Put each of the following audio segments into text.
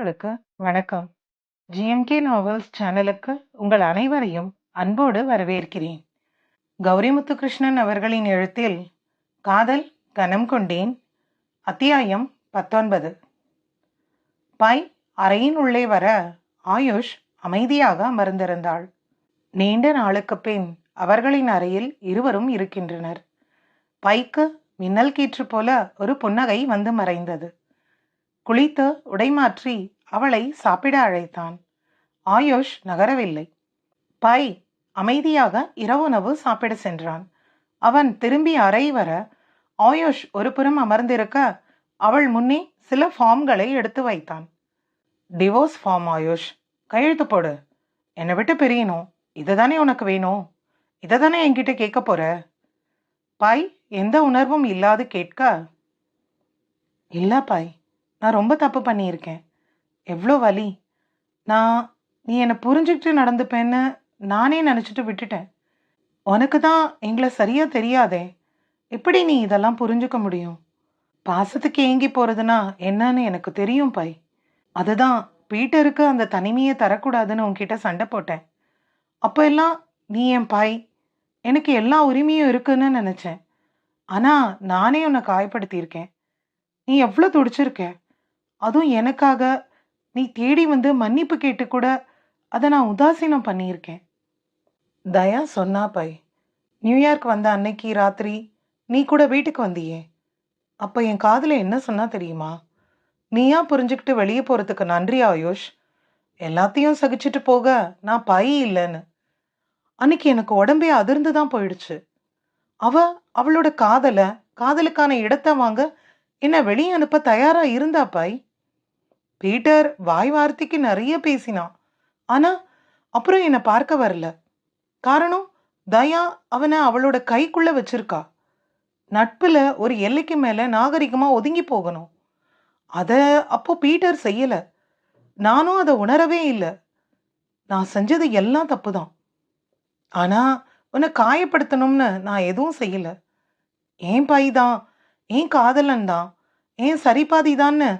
நேயர்களுக்கு வணக்கம். GMK novels சேனலுக்கு உங்கள் அனைவரையும் அன்போடு வரவேற்கிறேன். கௌரி முத்துகிருஷ்ணன் அவர்களின் எழுத்தில் காதல் கனம் கொண்டேன் அத்தியாயம் பத்தொன்பது. பாய் அறையின் உள்ளே வர ஆயுஷ் அமைதியாக அமர்ந்திருந்தாள். நீண்ட நாளுக்கு பின் அவர்களின் அறையில் இருவரும் இருக்கின்றனர். பைக்கு மின்னல் கீற்று போல ஒரு புன்னகை வந்து மறைந்தது. குளித்து உடைமாற்றி அவளை சாப்பிட அழைத்தான். ஆயுஷ் நகரவில்லை. பை அமைதியாக இரவுணவு சாப்பிட சென்றான். அவன் திரும்பி அறை வர ஆயுஷ் ஒரு புறம் அமர்ந்திருக்க அவள் முன்னே சில ஃபார்ம்களை எடுத்து வைத்தான். Divorce form Ayush. கையெழுத்து போடு. என்னை விட்டு பிரியணும் இதை தானே உனக்கு வேணும்? இதை தானே என்கிட்ட கேட்க போற? பாய் எந்த உணர்வும் இல்லாது கேட்க இல்லை பாய். நான் ரொம்ப தப்பு பண்ணியிருக்கேன். எவ்வளோ வலி. நான் நீ என்னை புரிஞ்சுக்கிட்டு நடந்துப்பேன்னு நானே நினச்சிட்டு விட்டுட்டேன். உனக்கு தான் எங்களை சரியாக தெரியாதே. எப்படி நீ இதெல்லாம் புரிஞ்சுக்க முடியும்? பாசத்துக்கு ஏங்கி போகிறதுனா என்னன்னு எனக்கு தெரியும் பாய் அதுதான் பீட்டருக்கு அந்த தனிமையை தரக்கூடாதுன்னு உன்கிட்ட சண்டை போட்டேன். அப்போ எல்லாம் நீ என் பாய் எனக்கு எல்லா உரிமையும் இருக்குன்னு நினச்சேன். ஆனால் நானே உன்னை காயப்படுத்தியிருக்கேன். நீ எவ்வளோ துடிச்சிருக்க? அதுவும் எனக்காக. நீ தேடி வந்து மன்னிப்பு கேட்டு கூட அதை நான் உதாசீனம் பண்ணியிருக்கேன். தயா சொன்னா பை நியூயார்க் வந்த அன்னைக்கு ராத்திரி நீ கூட வீட்டுக்கு வந்தியே. அப்போ என் காதில் என்ன சொன்னால் தெரியுமா? நீயா புரிஞ்சுக்கிட்டு வெளியே போகிறதுக்கு நன்றி ஆயுஷ். எல்லாத்தையும் சகிச்சுட்டு போக நான் பை இல்லைன்னு. அன்னைக்கு எனக்கு உடம்பே அதிர்ந்து தான் போயிடுச்சு. அவ அவளோட காதலை காதலுக்கான இடத்தை வாங்க என்னை வெளியே அனுப்ப தயாராக இருந்தா பாய்? பீட்டர் வாய் வார்த்தைக்கு நிறைய பேசினான். ஆனா அப்புறம் என்னை பார்க்க வரல. காரணம் தயா அவனை அவளோட கைக்குள்ள வச்சிருக்கா. நட்புல ஒரு எல்லைக்கு மேல நாகரிகமா ஒதுங்கி போகணும். அதை அப்போ பீட்டர் செய்யல. நானும் அதை உணரவே இல்லை. நான் செஞ்சது எல்லாம் தப்பு தான் ஆனா உன்னை காயப்படுத்தணும்னு நான் எதுவும் செய்யல. ஏன் பாய் தான் ஏன் காதலன் தான் ஏன் சரிபாதி தான்னு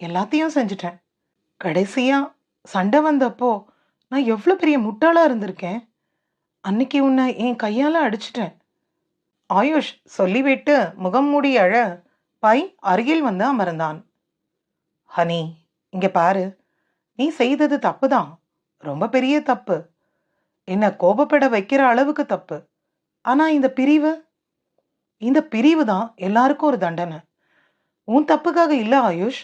எல்லாத்தையும் செஞ்சுட்டேன். கடைசியாக சண்டை வந்தப்போ நான் எவ்வளோ பெரிய முட்டாளாக இருந்திருக்கேன். அன்னைக்கு உன்னை என் கையால் அடிச்சிட்டேன். ஆயுஷ் சொல்லிவிட்டு முகம் மூடி அழ பை அருகில் வந்து அமர்ந்தான். ஹனி இங்கே பாரு. நீ செய்தது தப்பு தான் ரொம்ப பெரிய தப்பு. என்ன கோபப்பட வைக்கிற அளவுக்கு தப்பு. ஆனால் இந்த பிரிவு இந்த பிரிவு தான் எல்லாருக்கும் ஒரு தண்டனை. உன் தப்புக்காக இல்லை ஆயுஷ்.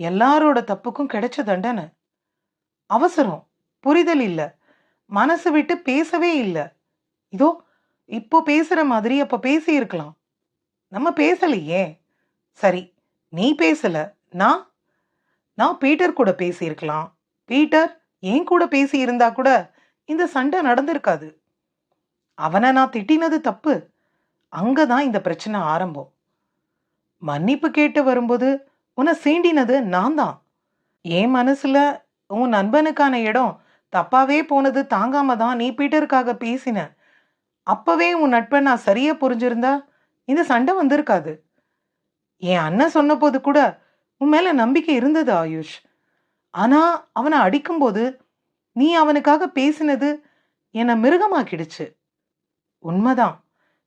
எல்லாரோட தப்புக்கும் கிடைச்ச தண்டனை. அவசரம் புரிதல் இல்லை. மனசு விட்டு பேசவே இல்லை. இதோ இப்போ பேசுற மாதிரி அப்ப பேசியிருக்கலாம். நம்ம பேசலையே. சரி நீ பேசல நான்? நான் பீட்டர் கூட பேசியிருக்கலாம். பீட்டர் ஏன் கூட பேசி இருந்தா கூட இந்த சண்டை நடந்திருக்காது. அவனை நான் திட்டினது தப்பு. அங்கதான் இந்த பிரச்சனை ஆரம்பம். மன்னிப்பு கேட்டு வரும்போது உன்னை சீண்டினது நான் தான். என் மனசுல உன் நண்பனுக்கான இடம் தப்பாவே போனது தாங்காம தான் நீ பீட்டருக்காக பேசின. அப்பவே உன் நட்பை நான் சரியா புரிஞ்சிருந்தா இந்த சண்டை வந்திருக்காது. என் அண்ணன் சொன்னபோது கூட உன் மேல நம்பிக்கை இருந்தது ஆயுஷ். ஆனா அவனை அடிக்கும்போது நீ அவனுக்காக பேசினது என்னை மிருகமாக்கிடுச்சு. உண்மைதான்.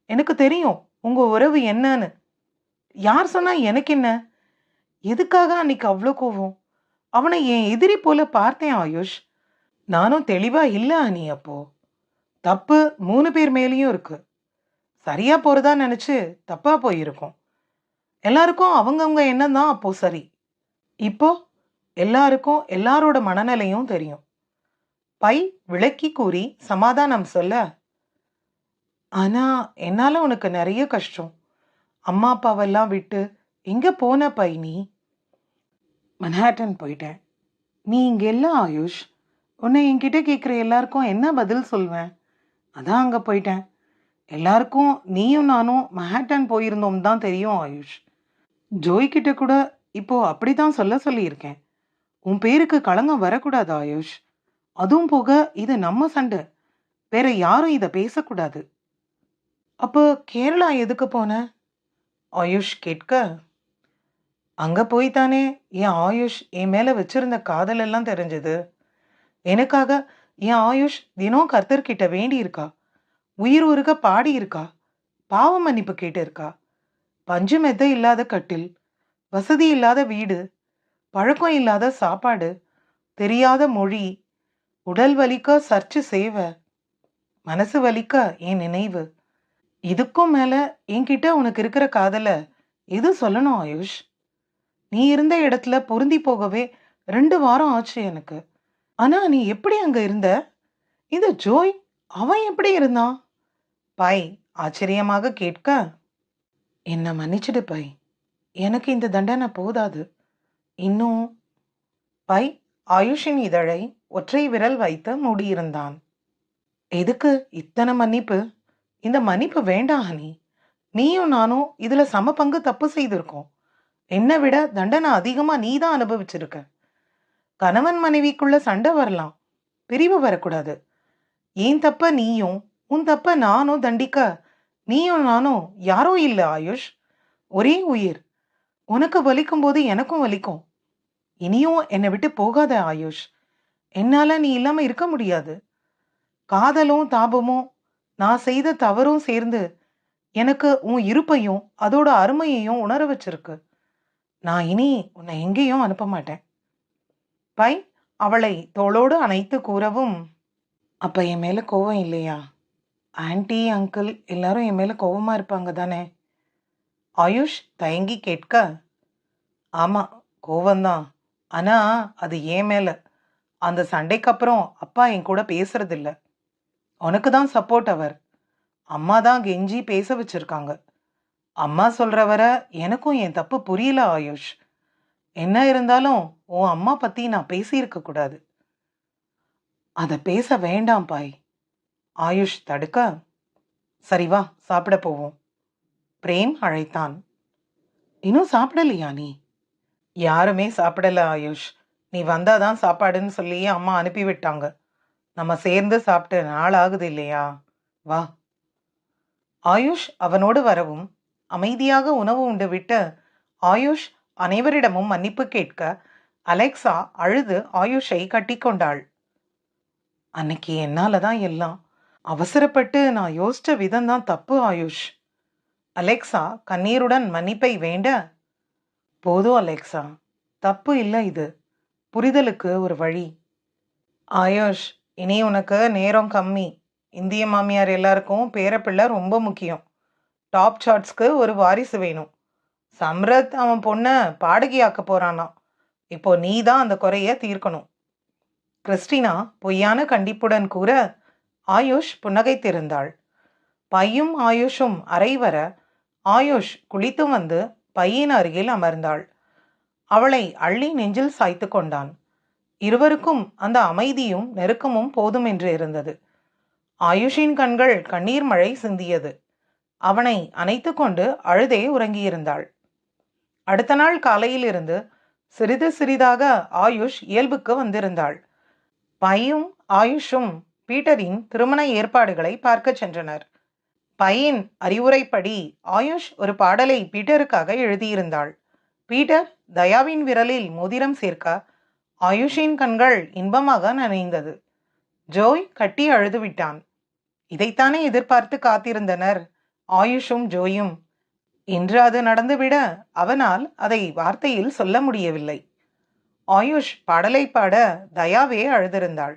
எனக்கு தெரியும் உங்க உறவு என்னன்னு. யார் சொன்னா எனக்கு என்ன? எதுக்காக அன்னைக்கு அவ்வளோ கோவம்? அவனை என் எதிரி போல பார்த்தேன் ஆயுஷ். நானும் தெளிவா இல்லை அனி அப்போ. தப்பு மூணு பேர் மேலேயும் இருக்கு. சரியா போறதா நினைச்சு தப்பா போயிருக்கோம். எல்லாருக்கும் அவங்கவுங்க எண்ணம் தான் அப்போ சரி. இப்போ எல்லாருக்கும் எல்லாரோட மனநிலையும் தெரியும். பை விளக்கி கூறி சமாதானம் சொல்ல. ஆனால் என்னால் உனக்கு நிறைய கஷ்டம். அம்மா அப்பாவெல்லாம் விட்டு எங்கே போன பை நீ மன்ஹாட்டன் போயிட்டேன். நீ இங்கே எல்லாம் ஆயுஷ். உன்னை என்கிட்ட கேட்குற எல்லாருக்கும் என்ன பதில் சொல்வேன்? அதான் அங்கே போயிட்டேன். எல்லாருக்கும் நீயும் நானும் மஹாட்டன் போயிருந்தோம் தான் தெரியும் ஆயுஷ். ஜோய்கிட்ட கூட இப்போது அப்படி தான் சொல்ல சொல்லியிருக்கேன். உன் பேருக்கு களங்கம் வரக்கூடாது ஆயுஷ். அதுவும் போக இது நம்ம சண்டை. வேற யாரும் இதை பேசக்கூடாது. அப்போ கேரளா எதுக்கு போன? ஆயுஷ் கேட்க. அங்கே போய் தானே என் ஆயுஷ் என் மேலே வச்சிருந்த காதல் எல்லாம் தெரிஞ்சது. எனக்காக என் ஆயுஷ் தினம் கர்த்தர்கிட்ட வேண்டி இருக்கா உயிர் உருக பாடி இருக்கா பாவ மன்னிப்பு கேட்டு இருக்கா பஞ்சு மெத்த இல்லாத கட்டில் வசதி இல்லாத வீடு பழக்கம் இல்லாத சாப்பாடு தெரியாத மொழி உடல் வலிக்க சர்ச்சு சேவை மனசு வலிக்க என் நினைவு. இதுக்கும் மேலே என்கிட்ட உனக்கு இருக்கிற காதலை எது சொல்லணும் ஆயுஷ்? நீ இருந்த இடத்துல பொருந்தி போகவே ரெண்டு வாரம் ஆச்சு எனக்கு. ஆனா நீ எப்படி அங்க இருந்த? இந்த ஜோய் அவன் எப்படி இருந்தான்? பை ஆச்சரியமாக கேட்க என்ன மன்னிச்சிடு பை. எனக்கு இந்த தண்டனை போதாது. இன்னும் பை ஆயுஷின் இதழை ஒற்றை விரல் வைத்து மூடியிருந்தான். எதுக்கு இத்தனை மன்னிப்பு? இந்த மன்னிப்பு வேண்டாம் ஹனி. நீயும் நானும் இதுல சம பங்கு தப்பு செய்திருக்கோம். என்னை விட தண்டனை அதிகமாக நீ தான் அனுபவிச்சிருக்க. கணவன் மனைவிக்குள்ள சண்டை வரலாம். பிரிவு வரக்கூடாது. ஏன் தப்ப நீயும் உன் தப்ப நானும் தண்டிக்க நீயும் நானும் யாரோ இல்லை ஆயுஷ். ஒரே உயிர். உனக்கு வலிக்கும் போது எனக்கும் வலிக்கும். இனியும் என்னை விட்டு போகாத ஆயுஷ். என்னால் நீ இல்லாமல் இருக்க முடியாது. காதலும் தாபமும் நான் செய்த தவறும் சேர்ந்து எனக்கு உன் இருப்பையும் அதோட அருமையையும் உணர வச்சிருக்கு. நான் இனி உன்னை எங்கேயும் அனுப்ப மாட்டேன். பை அவளை தோளோடு அணைத்து கூறவும் அப்ப என் மேல கோவம் இல்லையா? ஆன்ட்டி அங்கிள் எல்லாரும் என் மேல கோவமா இருப்பாங்க தானே? ஆயுஷ் தயங்கி கேட்க ஆமா கோவம்தான். ஆனா அது ஏன் மேல. அந்த சண்டைக்கு அப்புறம் அப்பா என் கூட பேசுறதில்ல. உனக்கு தான் சப்போர்ட் அவர். அம்மா தான் கெஞ்சி பேச வச்சிருக்காங்க. அம்மா சொல்கிற வர எனக்கும் என் தப்பு புரியல ஆயுஷ். என்ன இருந்தாலும் உன் அம்மா பற்றி நான் பேசியிருக்க கூடாது. அதை பேச வேண்டாம் பாய். ஆயுஷ் தடுக்க. சரி வா சாப்பிட போவோம். பிரேம் அழைத்தான். இன்னும் சாப்பிடலையா நீ? யாருமே சாப்பிடல ஆயுஷ். நீ வந்தாதான் சாப்பாடுன்னு சொல்லி அம்மா அனுப்பி விட்டாங்க நம்ம சேர்ந்து சாப்பிட்டு நாள் ஆகுது இல்லையா? வா. ஆயுஷ் அவனோடு வரவும் அமைதியாக உணவு உண்டுவிட்டு ஆயுஷ் அனைவரிடமும் மன்னிப்பு கேட்க அலெக்சா அழுது ஆயுஷை கட்டிக்கொண்டாள். அன்னைக்கு என்னால தான் எல்லாம்? அவசரப்பட்டு நான் யோசிச்ச விதம் தான் தப்பு ஆயுஷ். அலெக்சா கண்ணீருடன் மன்னிப்பை வேண்ட போதும் அலெக்சா. தப்பு இல்லை இது. புரிதலுக்கு ஒரு வழி. ஆயுஷ் இனி உனக்கு நேரம் கம்மி. இந்திய மாமியார் எல்லாருக்கும் பேரப்பிள்ளை ரொம்ப முக்கியம். டாப் சார்ட்ஸ்க்கு ஒரு வாரிசு வேணும். சம்ரத் அவன் பொண்ணை பாடகியாக்க போறானாம். இப்போ நீ தான் அந்த குறைய தீர்க்கணும். கிறிஸ்டினா பொய்யான கண்டிப்புடன் கூற ஆயுஷ் புன்னகைத்திருந்தாள். பையும் ஆயுஷும் அறை வர ஆயுஷ் குளித்து வந்து பையின் அருகில் அமர்ந்தாள். அவளை அள்ளி நெஞ்சில் சாய்த்து கொண்டான். இருவருக்கும் அந்த அமைதியும் நெருக்கமும் போதும் என்று இருந்தது. ஆயுஷின் கண்கள் கண்ணீர் மழை சிந்தியது. அவனை அணைத்து கொண்டு அழுதே உறங்கியிருந்தாள். அடுத்த நாள் காலையிலிருந்து சிறிது சிறிதாக ஆயுஷ் இயல்புக்கு வந்திருந்தாள். பையும் ஆயுஷும் பீட்டரின் திருமண ஏற்பாடுகளை பார்க்க சென்றனர். பையின் அறிவுரைப்படி ஆயுஷ் ஒரு பாடலை பீட்டருக்காக எழுதியிருந்தாள். பீட்டர் தயாவின் விரலில் மோதிரம் சேர்க்க ஆயுஷின் கண்கள் இன்பமாக நனைந்தது. ஜோய் கட்டி அழுது விட்டான் இதைத்தானே எதிர்பார்த்து காத்திருந்தனர்? ஆயுஷும் ஜோயும். இன்று அது நடந்துவிட அவனால் அதை வார்த்தையில் சொல்ல முடியவில்லை. ஆயுஷ் பாடலை பாட தயாவே அழுதிருந்தாள்.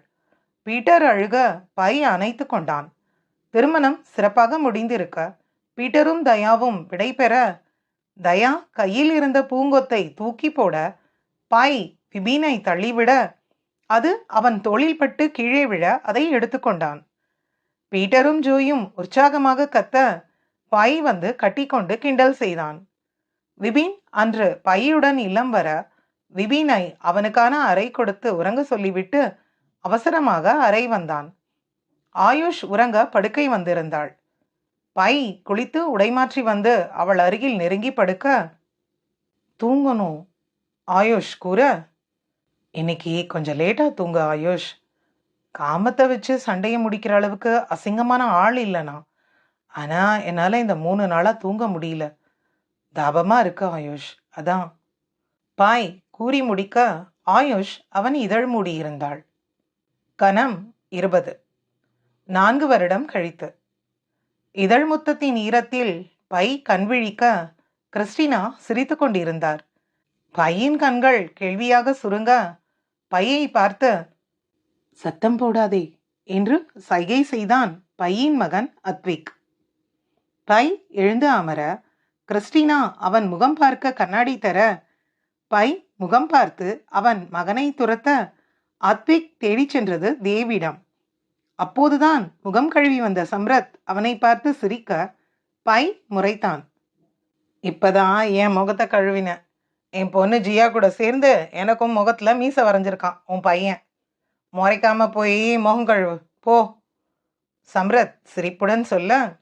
பீட்டர் அழுக பை அணைத்து கொண்டான். திருமணம் சிறப்பாக முடிந்திருக்க பீட்டரும் தயாவும் விடைபெற தயா கையில் இருந்த பூங்கொத்தை தூக்கி போட பாய் விபீனை தள்ளிவிட அது அவன் தோளில் பட்டு கீழே விழ அதை எடுத்துக்கொண்டான் பீட்டரும் ஜோயும் உற்சாகமாக கத்த பை வந்து கட்டிக்கொண்டு கிண்டல் செய்தான். விபின் அன்று பையுடன் இல்லம் வர விபினை அவனுக்கான அறை கொடுத்து உறங்க சொல்லிவிட்டு அவசரமாக அறை வந்தான். ஆயுஷ் உறங்க படுக்கை வந்திருந்தாள். பை குளித்து உடைமாற்றி வந்து அவள் அருகில் நெருங்கி படுக்க தூங்கணும் ஆயுஷ் கூற இன்னைக்கு கொஞ்சம் லேட்டாக தூங்க ஆயுஷ். காமத்தை வச்சு சண்டையை முடிக்கிற அளவுக்கு அசிங்கமான ஆள் இல்லைனா. ஆனால் என்னால் இந்த மூணு நாளாக தூங்க முடியல. தாபமாக இருக்கு ஆயுஷ். அதான். பாய் கூறி முடிக்க ஆயுஷ் அவன் இதழ் மூடியிருந்தாள் கணம் இருபது. நான்கு வருடம் கழித்து. இதழ் முத்தத்தின் ஈரத்தில் பை கண்விழிக்க கிறிஸ்டினா சிரித்து கொண்டிருந்தார். பையின் கண்கள் கேள்வியாக சுருங்க பையை பார்த்து சத்தம் போடாதே என்று சைகை செய்தான் பையின் மகன் அத்விக். பை எழுந்து அமர கிறிஸ்டினா அவன் முகம் பார்க்க கண்ணாடி தர பை முகம் பார்த்து அவன் மகனை துரத்த அத்விக் தேடிச் சென்றது தேவிடம். அப்போதுதான் முகம் கழுவி வந்த சம்ரத் அவனை பார்த்து சிரிக்க பை முறைத்தான். இப்பதான் என் முகத்தை கழுவின. என் பொண்ணு ஜியா கூட சேர்ந்து எனக்கும் முகத்துல மீச வரைஞ்சிருக்கான் உன் பையன். முறைக்காம போய் முகம் கழுவு போ. சம்ரத் சிரிப்புடன் சொல்ல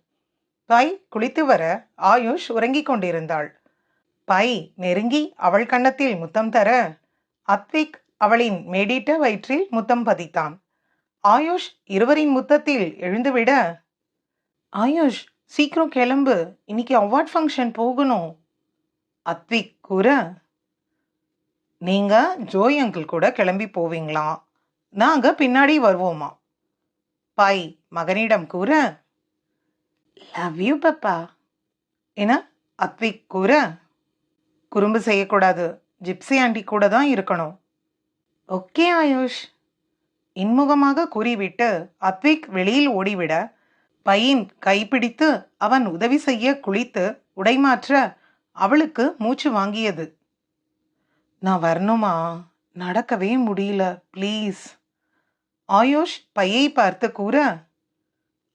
பை குளித்து வர ஆயுஷ் உறங்கிக் கொண்டிருந்தாள். பை நெருங்கி அவள் கன்னத்தில் முத்தம் தர அத்விக் அவளின் மேடிட்ட வயிற்றில் முத்தம் பதித்தான். ஆயுஷ் இருவரின் முத்தத்தில் எழுந்துவிட ஆயுஷ் சீக்கிரம் கிளம்பு. இன்னைக்கு அவார்ட் ஃபங்க்ஷன் போகணும். அத்விக் கூற நீங்க ஜோய் அங்கிள் கூட கிளம்பி போவீங்களா? நாங்க பின்னாடி வருவோமா? பாய் மகனிடம் கூற லவ் யூ பப்பா என அத்விக் கூற குறும்பு செய்யக்கூடாது. ஜிப்சி ஆண்டி கூட தான் இருக்கணும். ஓகே ஆயுஷ். இன்முகமாக கூறிவிட்டு அத்விக் வெளியில் ஓடிவிட பையின் கைப்பிடித்து அவன் உதவி செய்ய குளித்து உடைமாற்ற அவளுக்கு மூச்சு வாங்கியது. நான் வரணுமா? நடக்கவே முடியல ப்ளீஸ் ஆயுஷ் பையை பார்த்து கூற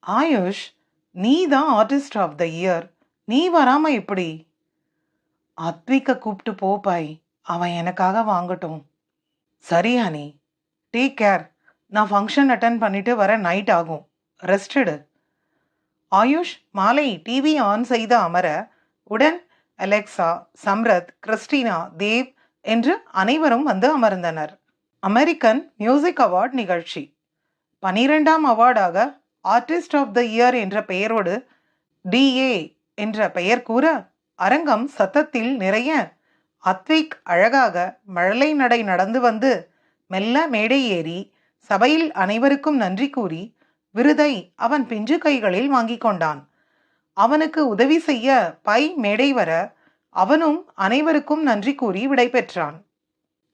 ஆயுஷ் நீ தான் ஆர்டிஸ்ட் ஆஃப் த இயர் நீ வராம எப்படி? அத்விக்க கூப்பிட்டு போப்பாய் அவன் எனக்காக வாங்கட்டும். சரி ஹனி டேக் கேர் நான் ஃபங்க்ஷன் அட்டன் பண்ணிட்டு வர நைட் ஆகும். ரெஸ்டடு ஆயுஷ் மாலை டிவி ஆன் செய்து அமர உடன் அலெக்சா சம்ரத் கிறிஸ்டினா தேவ் என்று அனைவரும் வந்து அமர்ந்தனர். அமெரிக்கன் மியூசிக் அவார்ட் நிகழ்ச்சி. பனிரெண்டாம் அவார்டாக ஆர்டிஸ்ட் ஆஃப் த இயர் என்ற பெயரோடு டிஏ என்ற பெயர் கூற அரங்கம் சத்தத்தில் நிறைய அத்விக் அழகாக மழலை நடை நடந்து வந்து மெல்ல மேடை ஏறி சபையில் அனைவருக்கும் நன்றி கூறி விருதை அவன் பிஞ்சு கைகளில் வாங்கிக் கொண்டான். அவனுக்கு உதவி செய்ய பை மேடை வர அவனும் அனைவருக்கும் நன்றி கூறி விடைபெற்றான்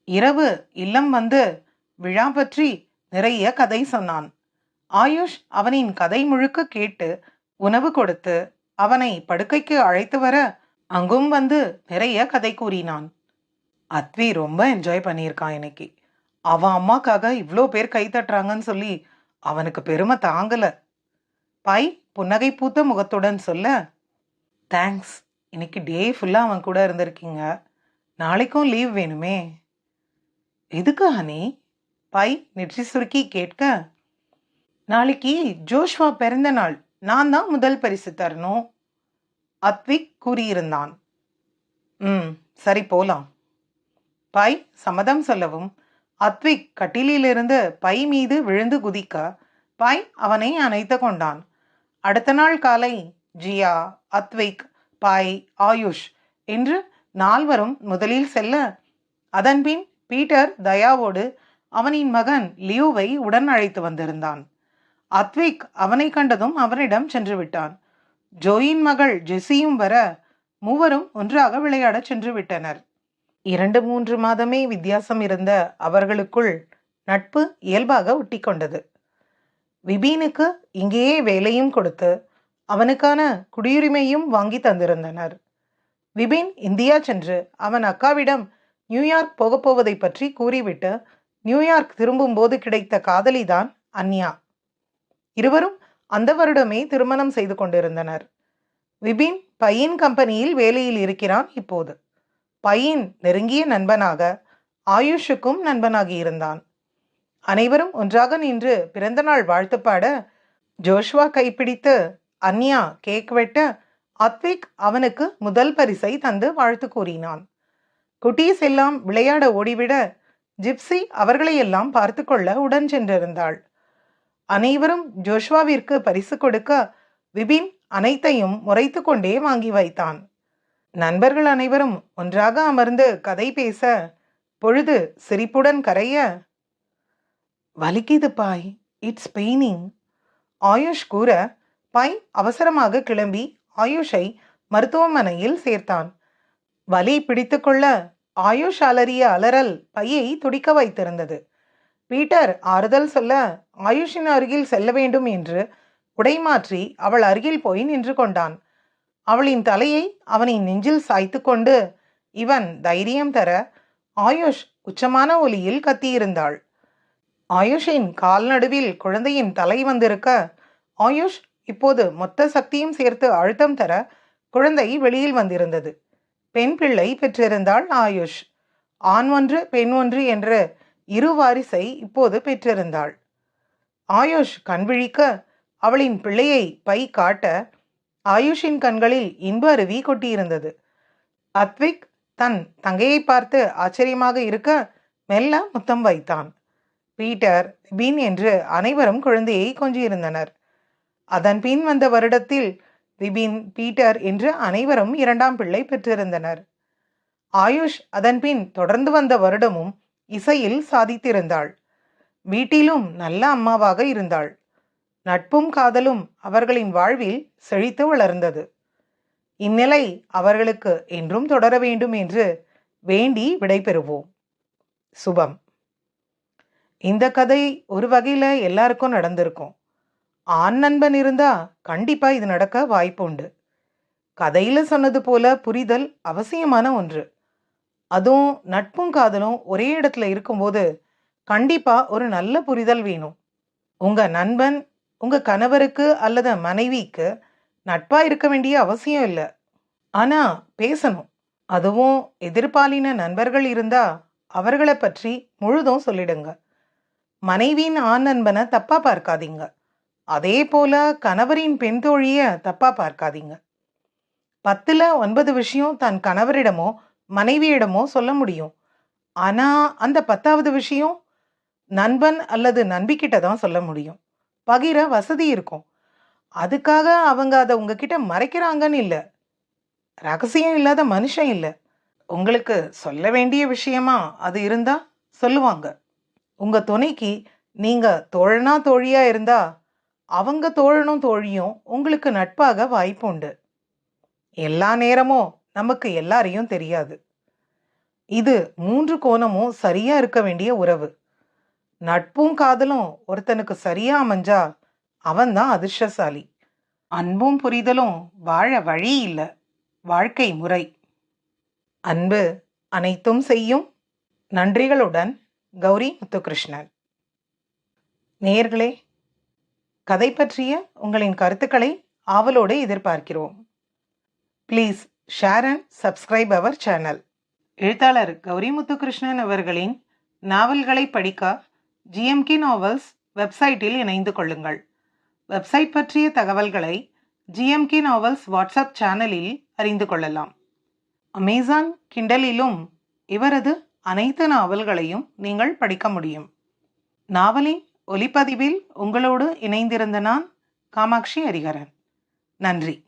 இரவு இல்லம் வந்து விழா பற்றி நிறைய கதை சொன்னான். ஆயுஷ் அவனின் கதை முழுக்க கேட்டு உணவு கொடுத்து அவனை படுக்கைக்கு அழைத்து வர அங்கும் வந்து நிறைய கதை கூறினான். அத்வி ரொம்ப என்ஜாய் பண்ணியிருக்கான் இன்னைக்கு. அவன் அம்மாக்காக இவ்வளோ பேர் கை தட்டுறாங்கன்னு சொல்லி அவனுக்கு பெருமை தாங்கலை. பை புன்னகை பூத்த முகத்துடன் சொல்ல தேங்க்ஸ் இன்னைக்கு டே ஃபுல்லாக அவன் கூட இருந்திருக்கீங்க. நாளைக்கும் லீவ் வேணுமே. எதுக்கு ஹனி பை நெற்றி சுருக்கி கேட்க நாளைக்கு ஜோஷ்வா பிறந்த நாள். நான் தான் முதல் பரிசு தரணும். அத்விக் கூறியிருந்தான். ம் சரி போலாம். பை சம்மதம் சொல்லவும் அத்விக் கட்டிலிலிருந்து பை மீது விழுந்து குதிக்க பை அவனை அணைத்து கொண்டான். அடுத்த நாள் காலை ஜியா அத்விக் பாய் ஆயுஷ் என்று நால்வரும் முதலில் செல்ல அதன்பின் பீட்டர் தயாவோடு அவனின் மகன் லியூவை உடன் அழைத்து வந்திருந்தான். அத்விக் அவனை கண்டதும் அவனிடம் சென்று விட்டான் ஜோயின் மகள் ஜெஸியும் வர மூவரும் ஒன்றாக விளையாடச் சென்று விட்டனர் இரண்டு மூன்று மாதமே வித்தியாசம் இருந்த அவர்களுக்குள் நட்பு இயல்பாக ஒட்டிக்கொண்டது. விபீனுக்கு இங்கேயே வேலையும் கொடுத்து அவனுக்கான குடியுரிமையும் வாங்கி தந்திருந்தனர். விபின் இந்தியா சென்று அவன் அக்காவிடம் நியூயார்க் போகப் போவதை பற்றி கூறிவிட்டு நியூயார்க் திரும்பும்போது கிடைத்த காதலிதான் அன்யா. இருவரும் அந்த வருடமே திருமணம் செய்து கொண்டிருந்தனர். விபின் பையின் கம்பெனியில் வேலையில் இருக்கிறான் இப்போது. பையின் நெருங்கிய நண்பனாக ஆயுஷுக்கும் நண்பனாகி இருந்தான். அனைவரும் ஒன்றாக நின்று பிறந்தநாள் வாழ்த்து பாட ஜோஷ்வா கைப்பிடித்து அன்யா கேக் வெட்ட அத்விக் அவனுக்கு முதல் பரிசை தந்து வாழ்த்து கூறினான். குட்டீஸ் எல்லாம் விளையாட ஓடிவிட ஜிப்சி அவர்களையெல்லாம் பார்த்து கொள்ள உடன் சென்றிருந்தாள். அனைவரும் ஜோஷ்வாவிற்கு பரிசு கொடுக்க விபின் அனைத்தையும் முறைத்து கொண்டே வாங்கி வைத்தான். நண்பர்கள் அனைவரும் ஒன்றாக அமர்ந்து கதை பேச பொழுது சிரிப்புடன் கரைய வலிக்குது பாய் இட்ஸ் பெயினிங். ஆயுஷ் கூற பாய் அவசரமாக கிளம்பி ஆயுஷை மருத்துவமனையில் சேர்த்தான். வலி பிடித்துக்கொள்ள ஆயுஷ் அலறிய அலறல் பையை துடிக்க வைத்திருந்தது. பீட்டர் ஆறுதல் சொல்ல ஆயுஷின் அருகில் செல்ல வேண்டும் என்று உடைமாற்றி அவள் அருகில் போய் நின்று கொண்டான். அவளின் தலையை அவனின் நெஞ்சில் சாய்த்து கொண்டு இவன் தைரியம் தர ஆயுஷ் உச்சமான ஒலியில் கத்தியிருந்தாள். ஆயுஷின் கால் நடுவில் குழந்தையின் தலை வந்திருக்க ஆயுஷ் இப்போது மொத்த சக்தியும் சேர்த்து அழுத்தம் தர குழந்தை வெளியில் வந்திருந்தது. பெண் பிள்ளை பெற்றிருந்தாள் ஆயுஷ். ஆண் ஒன்று பெண் ஒன்று என்று இரு வாரிசை இப்போது பெற்றிருந்தாள். ஆயுஷ் கண்விழிக்க அவளின் பிள்ளையை பை காட்ட ஆயுஷின் கண்களில் இன்ப அருவி கொட்டியிருந்தது. அத்விக் தன் தங்கையை பார்த்து ஆச்சரியமாக இருக்க மெல்ல முத்தம் வைத்தான். பீட்டர் பீன் என்று அனைவரும் குழந்தையை கொஞ்சியிருந்தனர். அதன் பின் வந்த வருடத்தில் விபின் பீட்டர் என்று அனைவரும் இரண்டாம் பிள்ளை பெற்றிருந்தனர். ஆயுஷ் அதன் பின் தொடர்ந்து வந்த வருடமும் இசையில் சாதித்திருந்தாள். வீட்டிலும் நல்ல அம்மாவாக இருந்தாள். நட்பும் காதலும் அவர்களின் வாழ்வில் செழித்து வளர்ந்தது. இந்நிலை அவர்களுக்கு என்றும் தொடர வேண்டும் என்று வேண்டி விடைபெறுவோம் சுபம். இந்த கதை ஒரு வகையில் எல்லாருக்கும் நடந்திருக்கும். ஆண் நண்பன் இருந்தா கண்டிப்பாக இது நடக்க வாய்ப்பு உண்டு கதையில் சொன்னது போல புரிதல் அவசியமான ஒன்று. அதுவும் நட்பும் காதலும் ஒரே இடத்துல இருக்கும்போது கண்டிப்பாக ஒரு நல்ல புரிதல் வேணும். உங்கள் நண்பன் உங்கள் கணவருக்கு அல்லது மனைவிக்கு நட்பாக இருக்க வேண்டிய அவசியம் இல்லை. ஆனால் பேசணும். அதுவும் எதிர்பாலின நண்பர்கள் இருந்தால் அவர்களை பற்றி முழுதும் சொல்லிடுங்க. மனைவியின் ஆண் நண்பனை தப்பாக பார்க்காதீங்க. அதே போல கணவரின் பெண் தோழியை தப்பாக பார்க்காதீங்க. பத்தில் ஒன்பது விஷயம் தன் கணவரிடமோ மனைவியிடமோ சொல்ல முடியும். ஆனால் அந்த பத்தாவது விஷயம் நண்பன் அல்லது நண்பிக்கிட்ட தான் சொல்ல முடியும். பகிர வசதி இருக்கும். அதுக்காக அவங்க அதை உங்ககிட்ட மறைக்கிறாங்கன்னு இல்லை. ரகசியம் இல்லாத மனுஷன் இல்லை. உங்களுக்கு சொல்ல வேண்டிய விஷயமா அது இருந்தால் சொல்லுவாங்க. உங்கள் துணைக்கு நீங்கள் தோழனா தோழியா இருந்தா அவங்க தோழனும் தோழியும் உங்களுக்கு நட்பாக வாய்ப்பு உண்டு. எல்லா நேரமும் நமக்கு எல்லாரையும் தெரியாது. இது மூன்று கோணமும் சரியா இருக்க வேண்டிய உறவு. நட்பும் காதலும் ஒருத்தனுக்கு சரியா அமைஞ்சா அவன்தான் அதிர்ஷ்டசாலி. அன்பும் புரிதலும் வாழ வழி இல்லை. வாழ்க்கை முறை. அன்பு அனைத்தும் செய்யும். நன்றிகளுடன் கௌரி முத்துகிருஷ்ணன். நேர்களே கதை பற்றிய உங்களின் கருத்துக்களை ஆவலோடு எதிர்பார்க்கிறோம். Please share and subscribe our channel. எழுத்தாளர் கௌரி முத்துகிருஷ்ணன் அவர்களின் நாவல்களை படிக்க ஜிஎம்கே நாவல்ஸ் வெப்சைட்டில் இணைந்து கொள்ளுங்கள். வெப்சைட் பற்றிய தகவல்களை ஜிஎம்கே நாவல்ஸ் வாட்ஸ்அப் சேனலில் அறிந்து கொள்ளலாம். அமேசான் கிண்டலிலும் இவரது அனைத்து நாவல்களையும் நீங்கள் படிக்க முடியும். நாவலின் ஒலிப்பதிவில் உங்களோடு இணைந்திருந்த நான் காமாட்சி ஹரிகரன் நன்றி.